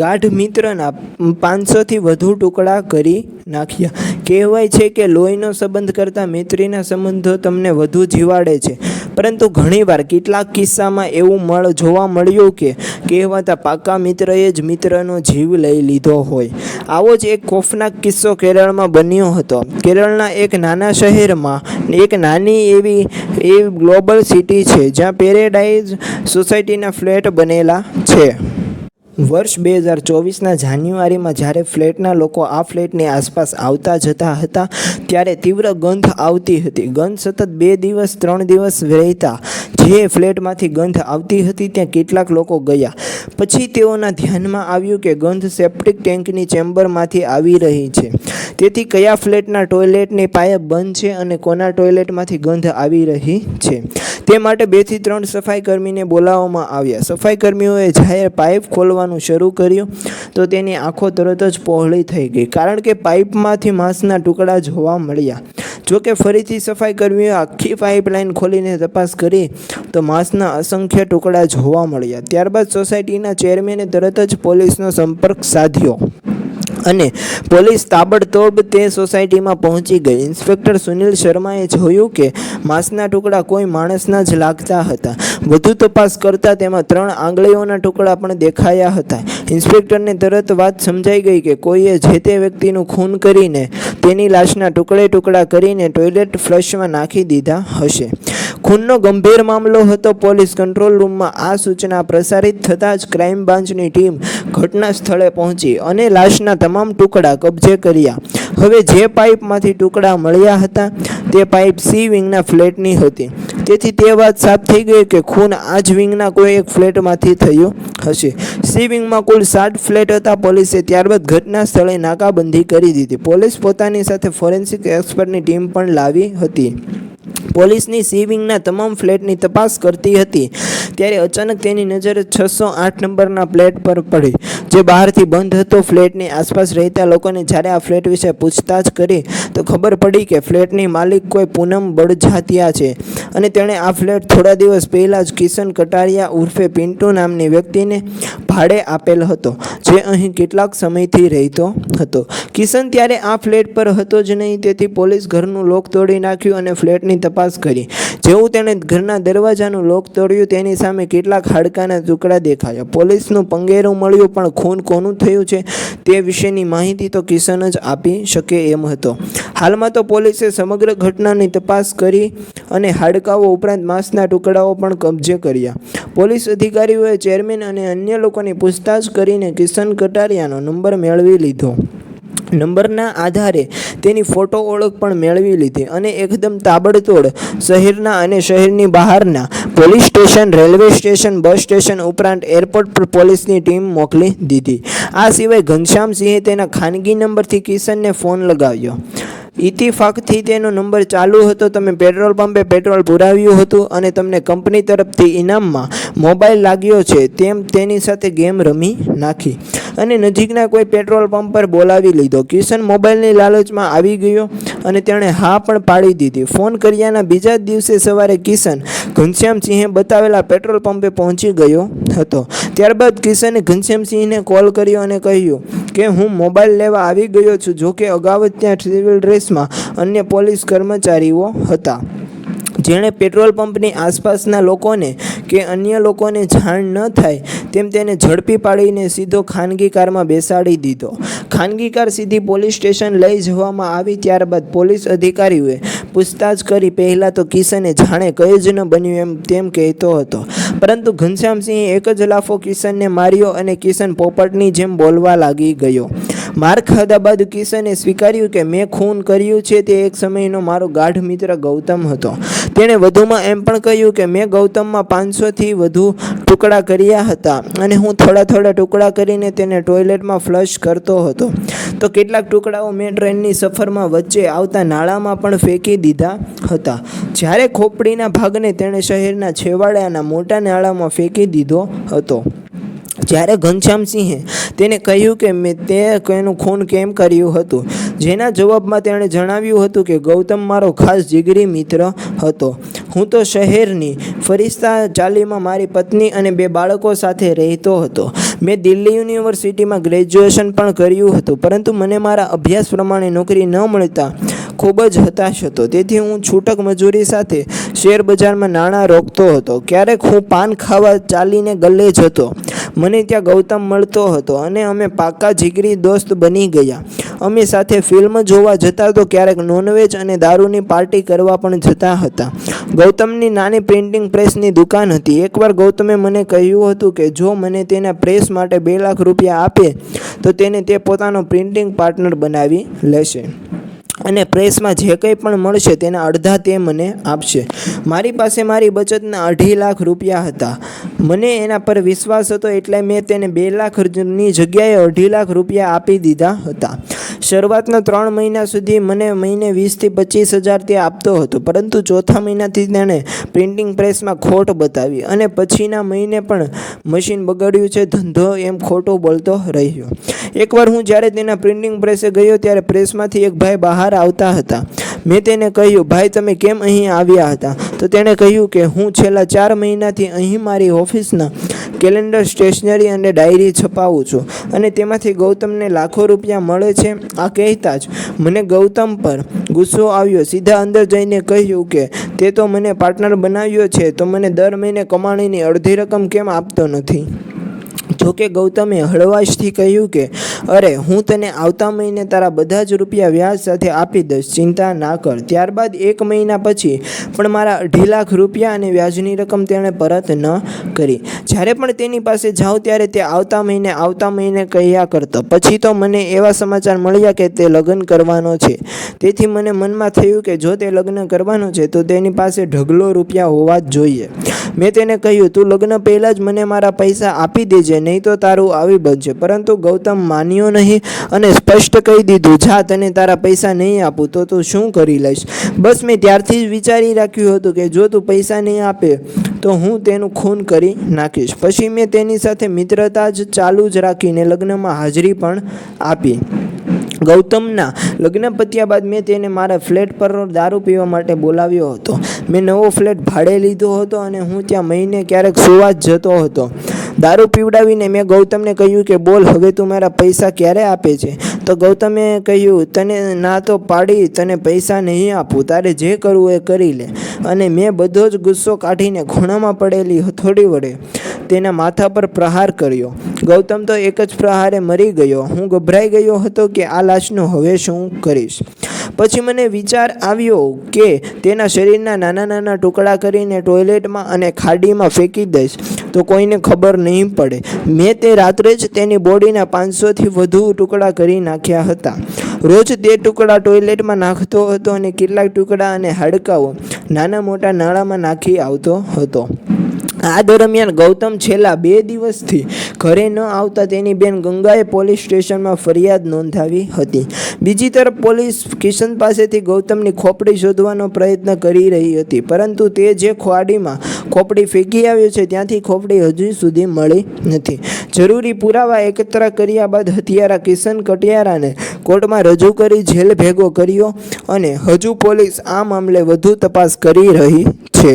ગાઢ મિત્રના પાંચસોથી વધુ ટુકડા કરી નાખ્યા. કહેવાય છે કે લોહીનો સંબંધ કરતાં મૈત્રીના સંબંધો તમને વધુ જીવાડે છે. પરંતુ ઘણીવાર કેટલાક કિસ્સામાં એવું મળ જોવા મળ્યું કે કહેવાતા પાકા મિત્રએ જ મિત્રનો જીવ લઈ લીધો હોય. આવો જ એક ખોફનાક કિસ્સો કેરળમાં બન્યો હતો. કેરળના એક નાના શહેરમાં એક નાની એવી એ ગ્લોબલ સિટી છે જ્યાં પેરેડાઇઝ સોસાયટીના ફ્લેટ બનેલા છે. વર્ષ બે હજાર ચોવીસના જાન્યુઆરીમાં જ્યારે ફ્લેટના લોકો આ ફ્લેટની આસપાસ આવતા જતા હતા, ત્યારે તીવ્ર ગંધ આવતી હતી. ગંધ સતત બે દિવસ, ત્રણ દિવસ રહેતા જે ફ્લેટમાંથી ગંધ આવતી હતી ત્યાં કેટલાક લોકો ગયા. પછી તેઓના ધ્યાનમાં આવ્યું કે ગંધ સેપ્ટિક ટેન્કની ચેમ્બરમાંથી આવી રહી છે. તેથી કયા ફ્લેટના ટોયલેટની પાયપ બંધ છે અને કોના ટોયલેટમાંથી ગંધ આવી રહી છે? તે માટે બેથી ત્રણ સફાઈ કર્મીને બોલાવવામાં આવ્યા. સફાઈ કર્મીઓએ જાહેર પાઇપ ખોલવાનું શરૂ કર્યું તો તેની આંખો તરત જ પહોળી થઈ ગઈ. કારણ કે પાઇપમાંથી માંસના ટુકડા જોવા મળ્યા. જોકે ફરીથી સફાઈ કર્મીએ આખી પાઇપલાઇન ખોલીને તપાસ કરી તો માંસના અસંખ્ય ટુકડા જોવા મળ્યા. ત્યારબાદ સોસાયટીના ચેરમેને તરત જ પોલીસનો સંપર્ક સાધ્યો. અને પોલીસ તાબડતોબ તે સોસાયટીમાં પહોંચી ગઈ. ઇન્સ્પેક્ટર સુનિલ શર્માએ જોયું કે માંસના ટુકડા કોઈ માણસના જ લાગતા હતા. વધુ તપાસ કરતાં તેમાં ત્રણ આંગળીઓના ટુકડા પણ દેખાયા હતા. ઇન્સ્પેક્ટરને તરત વાત સમજાઈ ગઈ કે કોઈએ જે તે વ્યક્તિનું ખૂન કરીને તેની લાશના ટુકડે ટુકડા કરીને ટોયલેટ ફ્લશમાં નાખી દીધા હશે. ખૂનનો ગંભીર મામલો હતો. પોલીસ કંટ્રોલ રૂમમાં આ સૂચના પ્રસારિત થતાં જ ક્રાઇમ બ્રાન્ચની ટીમ ઘટના સ્થળે પહોંચી અને લાશના તમામ ટુકડા કબજે કર્યા. હવે જે પાઇપમાંથી ટુકડા મળ્યા હતા, તે પાઇપ સી વિંગના ફ્લેટની હતી. તેથી તે વાત સાફ થઈ ગઈ કે ખૂન આ જ વિંગના કોઈ એક ફ્લેટમાંથી થયું હશે. સી વિંગમાં કુલ સાત ફ્લેટ હતા, પોલીસે ત્યારબાદ ઘટના સ્થળે નાકાબંધી કરી દીધી. પોલીસ પોતાની સાથે ફોરેન્સિક એક્સપર્ટની ટીમ પણ લાવી હતી. પોલીસની સી વિંગના તમામ ફ્લેટની તપાસ કરતી હતી. ત્યારે અચાનક તેની નજર છસો આઠ નંબરના ફ્લેટ પર પડી. જે બહારથી બંધ હતો, ફ્લેટની આસપાસ રહેતા લોકોને જ્યારે આ ફ્લેટ વિશે પૂછતાછ કરી, તો ખબર પડી કે ફ્લેટની માલિક કોઈ પૂનમ બળજાતિયા છે. અને તેણે આ ફ્લેટ થોડા દિવસ પહેલાં જ કિશન કટારિયા ઉર્ફે પિન્ટુ નામની વ્યક્તિને ભાડે આપેલ હતો, જે અહીં કેટલાક સમયથી રહેતો હતો. કિશન ત્યારે આ ફ્લેટ પર હતો જ નહીં, તેથી પોલીસ ઘરનું લોક તોડી નાખ્યું અને ફ્લેટની તપાસ કરી. જેવું તેણે ઘરના દરવાજાનું લોક તોડ્યું, તેની સામે કેટલાક હાડકાના ટુકડા દેખાયા. પોલીસનું પંગેરું મળ્યું, પણ ખૂન કોનું થયું છે તે વિશેની માહિતી તો કિશન જ આપી શકે એમ હતો. હાલમાં તો પોલીસે સમગ્ર ઘટનાની તપાસ કરી અને હાડકાઓ ઉપરાંત માંસના ટુકડાઓ પણ કબજે કર્યા. પોલીસ અધિકારીઓએ ચેરમેન અને અન્ય લોકોની પૂછતાછ કરીને કિશન કટારિયાનો નંબર મેળવી લીધો. નંબરના આધારે તેની ફોટો ઓળખ પણ મેળવી લીધી અને એકદમ તાબડતોડ શહેરના અને શહેરની બહારના police station, railway station, bus station ઉપરાંત એરપોર્ટ પર પોલીસની ટીમ મોકલી દીધી. આ સિવાય ઘનશ્યામસિંહે તેના ખાનગી નંબરથી કિશનને ફોન લગાવ્યો. ઇતિફાકથી તેનો નંબર ચાલુ હતો, તમે પેટ્રોલ પંપે પેટ્રોલ પુરાવ્યું હતું અને તમને કંપની તરફથી ઇનામમાં મોબાઈલ લાગ્યો છે, તેમ તેની સાથે ગેમ રમી નાખી. અને નજીકના કોઈ પેટ્રોલ પંપ પર બોલાવી લીધો. કિશન મોબાઈલની લાલચમાં આવી ગયો અને તેણે હા પણ પાડી દીધી. ફોન કર્યાના બીજા જ દિવસે સવારે કિશન ઘનશ્યામસિંહે બતાવેલા પેટ્રોલ પંપે પહોંચી ગયો હતો. ત્યારબાદ કિશને ઘનશ્યામસિંહને કોલ કર્યો અને કહ્યું કે, હું મોબાઈલ લેવા આવી ગયો છું જોકે અગાઉ ત્યાં સિવિલ ડ્રેસમાં અન્ય પોલીસ કર્મચારીઓ હતા. જેણે પેટ્રોલ પંપની આસપાસના લોકોને કે અન્ય લોકોને જાણ ન થાય તેમ તેને ઝડપી પાડીને સીધો ખાનગી કારમાં બેસાડી દીધો? ખાનગી કાર સીધી પોલીસ સ્ટેશન લઈ જવામાં આવી ત્યારબાદ પોલીસ અધિકારીઓએ પૂછતાછ કરી પહેલાં તો કિશને જાણે કંઈ જ ન બન્યું એમ તેમ કહેતો હતો. પરંતુ ઘનશ્યામસિંહે એક જ લાફો કિશનને માર્યો અને કિશન પોપટની જેમ બોલવા લાગી ગયો. માર ખાધા બાદ કિશને સ્વીકાર્યું કે મેં ખૂન કર્યું છે તે એક સમયનો મારો ગાઢ મિત્ર ગૌતમ હતો. તેણે વધુમાં એમ પણ કહ્યું કે મેં ગૌતમમાં પાંચસોથી વધુ ટુકડા કર્યા હતા અને હું થોડા થોડા ટુકડા કરીને તેને ટોયલેટમાં ફ્લશ કરતો હતો. તો કેટલાક ટુકડાઓ મેં ટ્રેનની સફરમાં વચ્ચે આવતા નાળામાં પણ ફેંકી દીધા હતા. જ્યારે ખોપડીના ભાગને તેણે શહેરના છેવાડાના મોટા નાળામાં ફેંકી દીધો હતો. જ્યારે ઘનશ્યામસિંહે તેને કહ્યું કે મેં તે એનું ખૂન કેમ કર્યું હતું? જેના જવાબમાં તેણે જણાવ્યું હતું કે, ગૌતમ મારો ખાસ જીગરી મિત્ર હતો. હું તો શહેરની ફરિસ્તા ચાલીમાં મારી પત્ની અને બે બાળકો સાથે રહેતો હતો. મેં દિલ્હી યુનિવર્સિટીમાં ગ્રેજ્યુએશન પણ કર્યું હતું, પરંતુ મને મારા અભ્યાસ પ્રમાણે નોકરી ન મળતા ખૂબ જ હતાશ હતો. તેથી હું છૂટક મજૂરી સાથે શેર બજારમાં નાણાં રોકતો હતો. ક્યારેક હું પાન ખાવા ચાલીને ગલ્લે જતો. મને ત્યાં ગૌતમ મળતો હતો અને અમે પાકા જીગરી દોસ્ત બની ગયા. અમે સાથે ફિલ્મ જોવા જતા તો ક્યારેક નોનવેજ અને દારૂની પાર્ટી કરવા પણ જતા હતા. ગૌતમની નાની પ્રિન્ટિંગ પ્રેસની દુકાન હતી. એકવાર ગૌતમે મને કહ્યું હતું કે જો મને તેના પ્રેસ માટે બે લાખ રૂપિયા આપે, તો તેને તે પોતાનો પ્રિન્ટિંગ પાર્ટનર બનાવી લેશે. અને પ્રેસમાં જે કંઈ પણ મળશે તેના અડધા તે મને આપશે. મારી પાસે મારી બચતના અઢી લાખ રૂપિયા હતા. મને એના પર વિશ્વાસ હતો એટલે મેં તેને બે લાખની જગ્યાએ અઢી લાખ રૂપિયા આપી દીધા હતા. શરૂઆતના ત્રણ મહિના સુધી મને મહિને વીસથી પચીસ હજાર તે આપતો હતો. પરંતુ ચોથા મહિનાથી તેણે પ્રિન્ટિંગ પ્રેસમાં ખોટ બતાવી અને પછીના મહિને પણ મશીન બગડ્યું છે. ધંધો એમ ખોટો બોલતો રહ્યો. એકવાર હું જ્યારે તેના પ્રિન્ટિંગ પ્રેસે ગયો ત્યારે પ્રેસમાંથી એક ભાઈ બહાર આવતા હતા. મેં તેને કહ્યું, ભાઈ, તમે કેમ અહીં આવ્યા હતા? તો તેણે કહ્યું કે, હું છેલ્લા ચાર મહિનાથી અહીં મારી ઓફિસના કેલેન્ડર, સ્ટેશનરી અને ડાયરી છપાવું છું. અને તેમાંથી ગૌતમને લાખો રૂપિયા મળે છે, આ કહેતા જ મને ગૌતમ પર ગુસ્સો આવ્યો. સીધા અંદર જઈને કહ્યું કે, તે તો મને પાર્ટનર બનાવ્યો છે, તો મને દર મહિને કમાણીની અડધી રકમ કેમ આપતો નથી? જોકે ગૌતમે હળવાશથી કહ્યું કે અરે, હું તને આવતા મહિને તારા બધા જ રૂપિયા વ્યાજ સાથે આપી દઈશ, ચિંતા ના કર. ત્યારબાદ એક મહિના પછી પણ મારા અઢી લાખ રૂપિયા અને વ્યાજની રકમ તેણે પરત ન કરી. જ્યારે પણ તેની પાસે જાઉં ત્યારે તે આવતા મહિને આવતા મહિને કહ્યા કરતો. પછી તો મને એવા સમાચાર મળ્યા કે તે લગ્ન કરવાનો છે. તેથી મને મનમાં થયું કે જો તે લગ્ન કરવાનો છે, તો તેની પાસે ઢગલો રૂપિયા હોવા જ જોઈએ. મેં તેને કહ્યું, તું લગ્ન પહેલાં જ મને મારા પૈસા આપી દેજે, નહીં તો તારું આવી બનશે. પરંતુ ગૌતમ માન્યો નહીં અને સ્પષ્ટ કહી દીધું, જા, તને તારા પૈસા નહીં આપું, તો તું શું કરી લઈશ? બસ મેં ત્યારથી જ વિચારી રાખ્યું હતું કે જો તું પૈસા નહીં આપે, તો હું તેનું ખૂન કરી નાખીશ. પછી મેં તેની સાથે મિત્રતા જ ચાલુ જ રાખીને લગ્નમાં હાજરી પણ આપી. ગૌતમના લગ્ન પત્યા બાદ મેં તેને મારા ફ્લેટ પર દારૂ પીવા માટે બોલાવ્યો હતો. મેં નવો ફ્લેટ ભાડે લીધો હતો અને હું ત્યાં મહિને ક્યારેક સુવા જ જતો હતો. દારૂ પીવડાવીને મેં ગૌતમને કહ્યું કે, બોલ, હવે તું મારા પૈસા ક્યારે આપે છે? તો ગૌતમે કહ્યું, તને ના તો પાડી, તને પૈસા નહીં આપું, તારે જે કરવું એ કરી લે. અને મેં બધો જ ગુસ્સો કાઢીને ખૂણામાં પડેલી હથોડી વડે તેના માથા પર પ્રહાર કર્યો. ગૌતમ તો એક જ પ્રહારે મરી ગયો. હું ગભરાઈ ગયો હતો કે, આ લાશનું હવે શું કરીશ? પછી મને વિચાર આવ્યો કે, તેના શરીરના નાના નાના ટુકડા કરીને ટોયલેટમાં અને ખાડીમાં ફેંકી દઈશ. તો કોઈને ખબર નહીં પડે. મેં તે રાત્રે જ તેની બોડીના પાંચસોથી વધુ ટુકડા કરી નાખ્યા હતા. રોજ તે ટુકડા ટોયલેટમાં નાખતો હતો અને કેટલાક ટુકડા અને હાડકાઓ નાના મોટા નાળામાં નાખી આવતો હતો. આ દરમિયાન ગૌતમ છેલ્લા બે દિવસથી ઘરે ન આવતા તેની બેન ગંગાએ પોલીસ સ્ટેશનમાં ફરિયાદ નોંધાવી હતી. બીજી તરફ પોલીસ કિશન પાસેથી ગૌતમની ખોપડી શોધવાનો પ્રયત્ન કરી રહી હતી, પરંતુ તે જે ખોડીમાં ખોપડી ફેંકી આવ્યો છે, ત્યાંથી ખોપડી હજુ સુધી મળી નથી. જરૂરી પુરાવા એકત્ર કર્યા બાદ હત્યારા કિશન કટિયારાને કોર્ટમાં રજૂ કરી જેલ ભેગો કર્યો અને હજુ પોલીસ આ મામલે વધુ તપાસ કરી રહી છે.